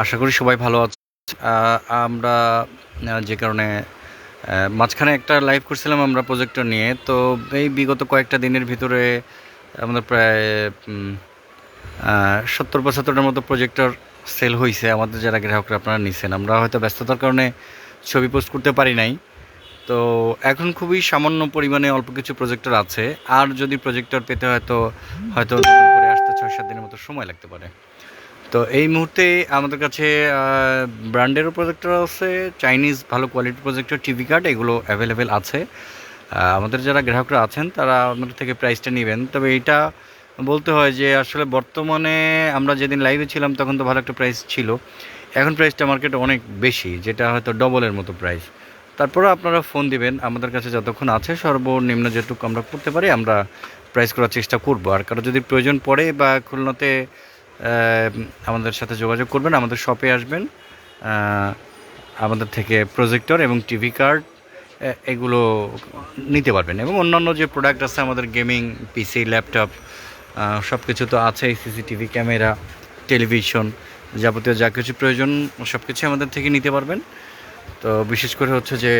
আশা করি সবাই ভালো আছে আমরা যে কারণে মাঝখানে একটা লাইভ করছিলাম আমরা প্রজেক্টর নিয়ে, তো এই বিগত কয়েকটা দিনের ভিতরে আমাদের প্রায় সত্তর পঁচাত্তরটার মতো প্রজেক্টর সেল হয়েছে আমাদের যারা গ্রাহকরা, আপনারা নিছেন। আমরা হয়তো ব্যস্ততার কারণে ছবি পোস্ট করতে পারি নাই। তো এখন খুবই সামান্য পরিমাণে অল্প কিছু প্রজেক্টর আছে। আর যদি প্রজেক্টর পেতে হয় হয়তো নতুন করে আসতে ছয় সাত দিনের মতো সময় লাগতে পারে। তো এই মুহূর্তে আমাদের কাছে ব্র্যান্ডেরও প্রজেক্টর আছে চাইনিজ ভালো কোয়ালিটির প্রজেক্টর টিভি কার্ড এগুলো অ্যাভেলেবেল আছে। আমাদের যারা গ্রাহকরা আছেন, তারা আমাদের থেকে প্রাইসটা নেবেন। তবে এটা বলতে হয় যে, আসলে বর্তমানে আমরা যেদিন লাইভে ছিলাম, তখন তো ভালো একটা প্রাইস ছিল। এখন প্রাইসটা মার্কেটে অনেক বেশি, যেটা হয়তো ডবলের মতো প্রাইস তারপরে আপনারা ফোন দিবেন, আমাদের কাছে যতক্ষণ আছে, সর্বনিম্ন যেটুকু আমরা করতে পারি, আমরা প্রাইস করার চেষ্টা করব। আর কারও যদি প্রয়োজন পড়ে বা খুলনাতে আমাদের সাথে যোগাযোগ করবেন, আমাদের শপে আসবেন। আমাদের থেকে প্রজেক্টর এবং টিভি কার্ড এগুলো নিতে পারবেন। এবং অন্যান্য যে প্রোডাক্ট আছে, আমাদের গেমিং পিসি ল্যাপটপ সব কিছু তো আছেই সিসিটিভি ক্যামেরা টেলিভিশন যাবতীয় যা কিছু প্রয়োজন সব কিছু আমাদের থেকে নিতে পারবেন। তো বিশেষ করে হচ্ছে যে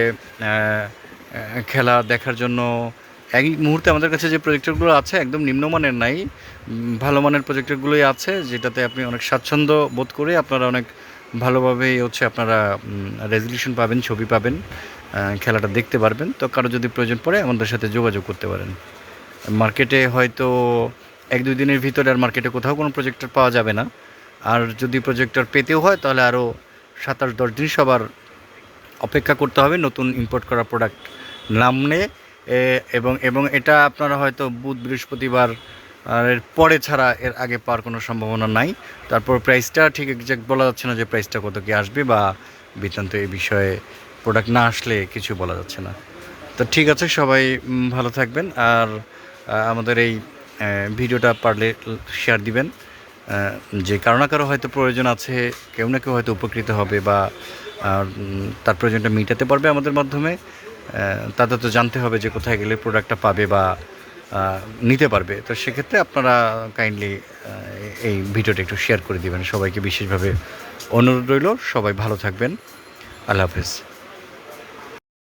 খেলা দেখার জন্য এই মুহূর্তে আমাদের কাছে যে প্রজেক্টরগুলো আছে একদম নিম্নমানের নাই ভালো মানের প্রজেক্টরগুলোই আছে, যেটাতে আপনি অনেক স্বাচ্ছন্দ্য বোধ করে আপনারা অনেক ভালোভাবে হচ্ছে আপনারা রেজলিউশন পাবেন, ছবি পাবেন খেলাটা দেখতে পারবেন। তো কারও যদি প্রয়োজন পড়ে, আমাদের সাথে যোগাযোগ করতে পারেন। মার্কেটে হয়তো এক দুই দিনের ভিতরে আর মার্কেটে কোথাও কোনো প্রজেক্টর পাওয়া যাবে না। আর যদি প্রজেক্টর পেতেও হয়, তাহলে আরও সাতাশ দশ দিন সবার অপেক্ষা করতে হবে নতুন ইম্পোর্ট করা প্রোডাক্ট নামলে এবং এবং এটা আপনারা হয়তো বুধ, বৃহস্পতিবার এর পরে ছাড়া এর আগে পাওয়ার কোনো সম্ভাবনা নাই। তারপর প্রাইসটা ঠিক একজ্যাক্ট বলা যাচ্ছে না যে প্রাইসটা কত কি আসবে বা বৃত্তান্ত এই বিষয়ে প্রোডাক্ট না আসলে কিছু বলা যাচ্ছে না। তো ঠিক আছে, সবাই ভালো থাকবেন। আর আমাদের এই ভিডিওটা পারলে শেয়ার দিবেন। যে কারও না কারও হয়তো প্রয়োজন আছে, কেউ না কেউ হয়তো উপকৃত হবে বা তার প্রয়োজনটা মেটাতে পারবে আমাদের মাধ্যমে। তাদের তো জানতে হবে যে কোথায় গেলে প্রোডাক্টটা পাবে বা নিতে পারবে। তো সেক্ষেত্রে আপনারা কাইন্ডলি এই ভিডিওটা একটু শেয়ার করে দেবেন। সবাইকে বিশেষভাবে অনুরোধ রইল। সবাই ভালো থাকবেন। আল্লাহ হাফেজ।